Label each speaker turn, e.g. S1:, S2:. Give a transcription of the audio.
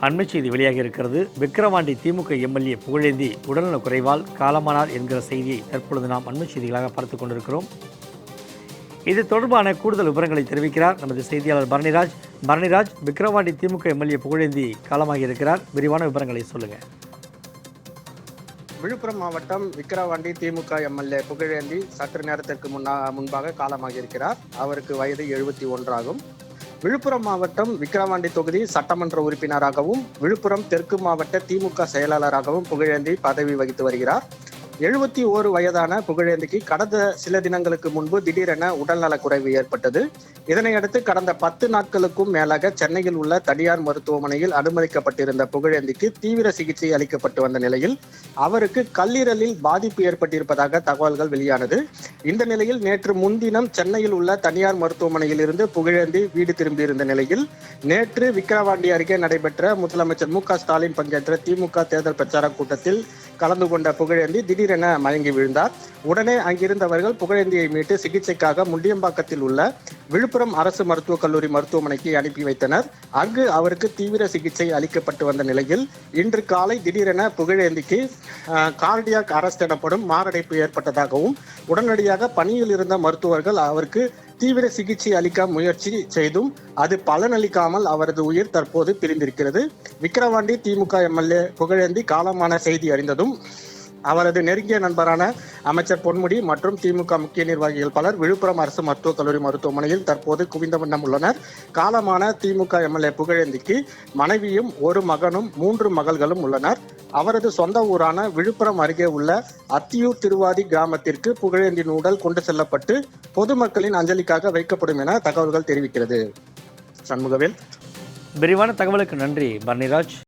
S1: அண்மை செய்தி வெளியாக இருக்கிறது. விக்கிரவாண்டி திமுக எம்எல்ஏ புகழேந்தி உடல்நலக் குறைவால் காலமானார் என்கிற செய்தியை தற்பொழுது நாம் அண்மை செய்திகளாக பார்த்துக் கொண்டிருக்கிறோம். இது தொடர்பான கூடுதல் விவரங்களை தெரிவிக்கிறார் நமது செய்தியாளர் பரணிராஜ். பரணிராஜ் விக்கிரவாண்டி திமுக எம்எல்ஏ புகழேந்தி காலமாகி இருக்கிறார். விரிவான விவரங்களை சொல்லுங்க.
S2: விழுப்புரம் மாவட்டம் விக்கிரவாண்டி திமுக எம்எல்ஏ புகழேந்தி சற்று நேரத்திற்கு முன்னா முன்பாக காலமாகியிருக்கிறார் அவருக்கு வயது எழுபத்தி ஒன்றாகும். விழுப்புரம் மாவட்டம் விக்கிரவாண்டி தொகுதி சட்டமன்ற உறுப்பினராகவும் விழுப்புரம் தெற்கு மாவட்ட திமுக செயலாளராகவும் புகழேந்தி பதவி வகித்து வருகிறார். எழுபத்தி ஓரு வயதான புகழேந்திக்கு கடந்த சில தினங்களுக்கு முன்பு திடீரென உடல்நலக் குறைவு ஏற்பட்டது. இதனையடுத்து கடந்த பத்து நாட்களுக்கும் மேலாக சென்னையில் உள்ள தனியார் மருத்துவமனையில் அனுமதிக்கப்பட்டிருந்த புகழேந்திக்கு தீவிர சிகிச்சை அளிக்கப்பட்டு வந்த நிலையில் அவருக்கு கல்லீரலில் பாதிப்பு ஏற்பட்டிருப்பதாக தகவல்கள் வெளியானது. இந்த நிலையில் நேற்று முன்தினம் சென்னையில் உள்ள தனியார் மருத்துவமனையில் இருந்து புகழேந்தி வீடு திரும்பியிருந்த நிலையில் நேற்று விக்கிரவாண்டி அருகே நடைபெற்ற முதலமைச்சர் மு க ஸ்டாலின் பங்கேற்ற திமுக தேர்தல் பிரச்சார கூட்டத்தில் கலந்து கொண்ட புகழேந்தி திடீர் திடீரென மயங்கி விழுந்தார். உடனே அங்கிருந்தவர்கள் புகழேந்தியை மீட்டு சிகிச்சைக்காக முண்டியம்பாக்கத்தில் உள்ள விழுப்புரம் அரசு மருத்துவக் கல்லூரி மருத்துவமனைக்கு அனுப்பி வைத்தனர். அங்கு அவருக்கு தீவிர சிகிச்சை அளிக்கப்பட்டு வந்த நிலையில் இன்று காலை திடீரென புகழேந்திக்கு கார்டியாக் அரஸ்ட் எனப்படும் மாரடைப்பு ஏற்பட்டதாகவும் உடனடியாக பணியில் இருந்த மருத்துவர்கள் அவருக்கு தீவிர சிகிச்சை அளிக்க முயற்சி செய்தும் அது பலனளிக்காமல் அவரது உயிர் தற்போது பிரிந்திருக்கிறது. விக்கிரவாண்டி திமுக எம்எல்ஏ புகழேந்தி காலமான செய்தி அறிந்ததும் அவரது நெருங்கிய நண்பரான அமைச்சர் பொன்முடி மற்றும் திமுக முக்கிய நிர்வாகிகள் பலர் விழுப்புரம் அரசு மருத்துவக் கல்லூரி மருத்துவமனையில் தற்போது குவிந்த வண்ணம் உள்ளனர். காலமான திமுக எம்எல்ஏ புகழேந்திக்கு மனைவியும் ஒரு மகனும் மூன்று மகள்களும் உள்ளனர். அவரது சொந்த ஊரான விழுப்புரம் அருகே உள்ள அத்தியூர் திருவாதி கிராமத்திற்கு புகழேந்தின் உடல் கொண்டு செல்லப்பட்டு பொதுமக்களின் அஞ்சலிக்காக வைக்கப்படும் என தகவல்கள் தெரிவிக்கிறது. சண்முகவேல்.
S1: விரிவான தகவலுக்கு நன்றி பன்னிராஜ்